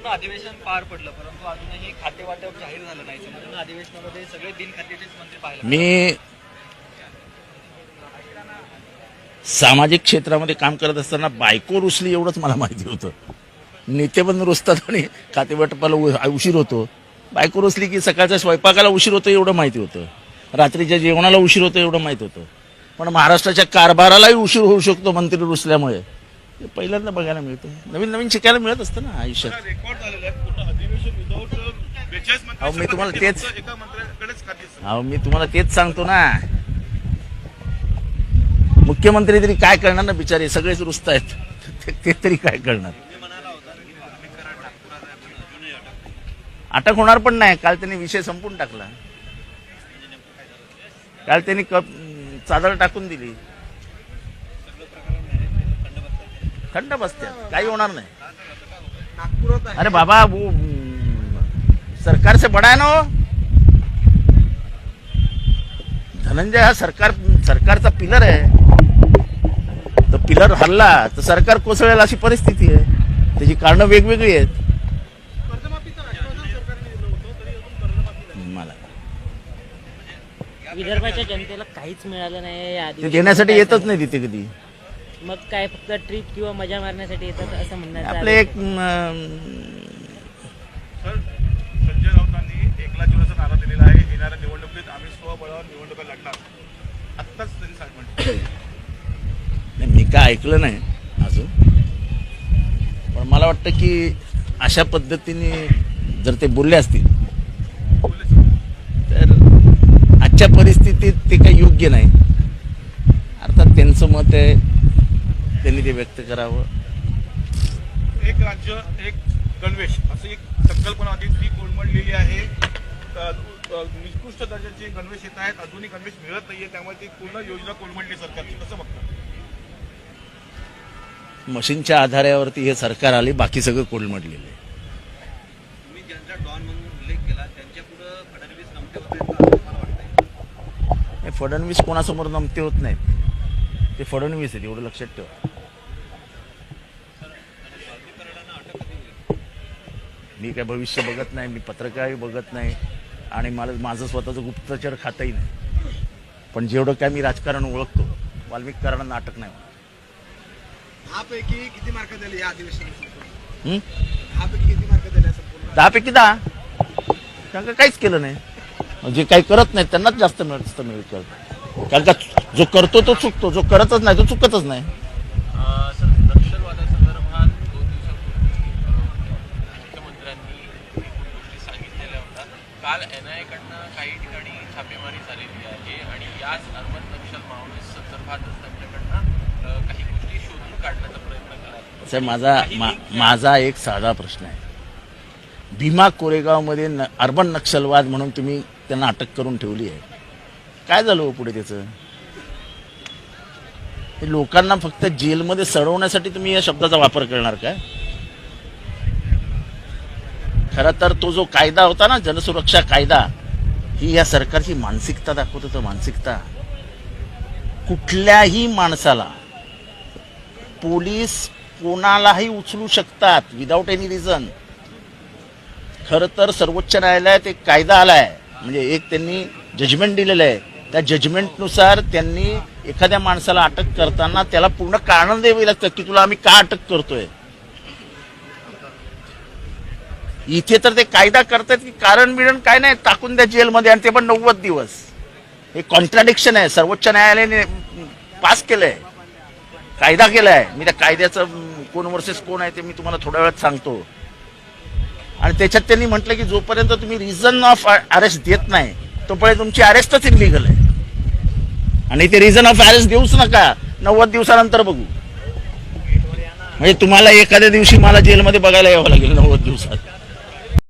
पूर्ण अधिवेशन पार पडलं परंतु अजूनही खाते वाटप जाहीर झालं नाही. संपूर्ण अधिवेशनामध्ये सगळे दिन खात्याचेच मंत्री पाहिले मी सामाजिक क्षेत्रामध्ये काम करत असताना बायको रुसली एवढंच मला माहिती होतं. नेते पण रुसतात आणि खातेवाटपाला उशीर होतो. बायको रुसली की सकाळच्या स्वयंपाकाला उशीर होतो एवढं माहिती होतं. रात्रीच्या जेवणाला उशीर होतो एवढं माहिती होतं. पण महाराष्ट्राच्या कारभारालाही उशीर होऊ शकतो मंत्री रुसल्यामुळे. हे पहिल्यांदा बघायला मिळतं. नवीन नवीन शिकायला मिळत असतं ना आयुष्यात. अहो, मी तुम्हाला तेच-. अहो मी तुम्हाला तेच सांगतो ना. मुख्यमंत्री तरी काय करणार ना बिचारे? सगळेच रुसत आहेत. ते- ते तरी काय करणार? अटक होणार पण नाही. काल त्यांनी विषय संपून टाकला. काल त्यांनी कप चादर टाकून दिली. थंड बसत्यात काही होणार नाही. अरे बाबा वो सरकार से बडा है ना धनंजय हा सरकार सरकारचा पिलर आहे. तर पिलर हल्ला तर सरकार कोसळेल अशी परिस्थिती आहे. त्याची कारणं वेगवेगळी आहेत. मला. विदर्भाच्या जनतेला काहीच मिळालं नाही ते. देण्यासाठी येतच नाही तिथे कधी. मग काय फक्त ट्रिप किंवा मजा मारण्यासाठी येतात असं आपले. एक अं, सर संजय राऊतांनी एकला जीवनाचा नारा दिलेला आहे. येणाऱ्या निवडणुकीत आम्ही स्वबळावर निवडणुका लढणार. आत्ताच त्यांनी सांगितलं नाही, मी काय ऐकलं नाही अजून. पण मला वाटतं की अशा पद्धतीने जर ते बोलले असतील तर आजच्या परिस्थितीत ते काही योग्य नाही. अर्थात त्यांचं मत आहे त्यांनी ते व्यक्त करावं. एक राज्य एक गणवेश असं एक संकल्पना होती. ती कोलमडलेली आहे. निकृष्ट दर्जाचे गणवेश येत आहेत. अजूनही गणवेश मिळत नाहीये. त्यामुळे ती पूर्ण योजना कोलमडली सरकारची. कसं बघता मशीनच्या आधारावरती हे सरकार आले बाकी सगळं कोलमडलेलं आहे. तुम्ही ज्यांचा डॉन म्हणून उल्लेख केला त्यांच्या पुढे फडणवीस नमते होते हे फडणवीस कोणासमोर नमते होत नाहीत. ते फडणवीस आहेत एवढं लक्षात ठेवा. मी काय भविष्य बघत नाही मी पत्रकारही बघत नाही आणि मला माझं स्वतःचं गुप्तचर खातंही नाही. पण जेवढं काय मी राजकारण ओळखतो वाल्मिककारांना नाटक नाही. दहापैकी किती मार्क दिले या अधिवेशनात हं? दहापैकी किती मार्क दिले संपूर्ण? दहापैकी दहा? का काहीच केलं नाही. जे काही करत नाही त्यांनाच जास्त मिळत मिळत कारण का जो करतो तो चुकतो जो करतच नाही तो चुकतच नाही. सर नक्षलवादासंदर्भात दोन दिवसापूर्वी अ, मुख्यमंत्र्यांनी एकूण गोष्टी सांगितलेल्या होत्या. काल एन आय कडनं काही ठिकाणी छापेमारी झालेली आहे आणि याच अर्बन नक्षल माओवादी संदर्भात त्यांच्याकडनं अ, काही गोष्टी शोधून काढण्याचा प्रयत्न केला. साहेब माझा मा, माझा एक साधा प्रश्न आहे. भीमा कोरेगावमध्ये न अर्बन नक्षलवाद म्हणून तुम्ही त्यांना अटक करून ठेवली आहे. काय झालं हो पुढे त्याचं? हे लोकांना फक्त जेलमध्ये सडवण्यासाठी तुम्ही या शब्दाचा वापर करणार काय? खरं तर तो जो कायदा होता ना जनसुरक्षा कायदा ही या सरकारची मानसिकता दाखवत होतं मानसिकता. कुठल्याही माणसाला पोलीस कोणालाही उचलू शकतात विदाऊट एनी रिझन खरं तर सर्वोच्च न्यायालयात एक कायदा आलाय म्हणजे एक त्यांनी जजमेंट दिलेलं आहे. त्या जजमेंटनुसार त्यांनी एखाद्या माणसाला अटक करताना त्याला पूर्ण कारण द्यावी लागतात की तुला आम्ही का अटक करतोय. इथे तर ते कायदा करतात की कारण बिरण काय नाही टाकून द्या जेलमध्ये आणि ते पण नव्वद दिवस. हे कॉन्ट्राडिक्शन आहे. सर्वोच्च न्यायालयाने पास केलंय. कायदा केलाय. मी त्या कायद्याचं कोण वर्सेस कोण आहे ते मी तुम्हाला थोड्या वेळात सांगतो. आणि त्याच्यात त्यांनी म्हटलं की जोपर्यंत तुम्ही रिझन ऑफ अरेस्ट देत नाही तोपर्यंत तुमची अरेस्टच इलिगल आहे. आणि ते रिझन ऑफ अरेस्ट देऊच नका. नव्वद दिवसानंतर बघू. म्हणजे तुम्हाला एखाद्या दिवशी मला जेलमध्ये बघायला यावं लागेल नव्वद दिवसात.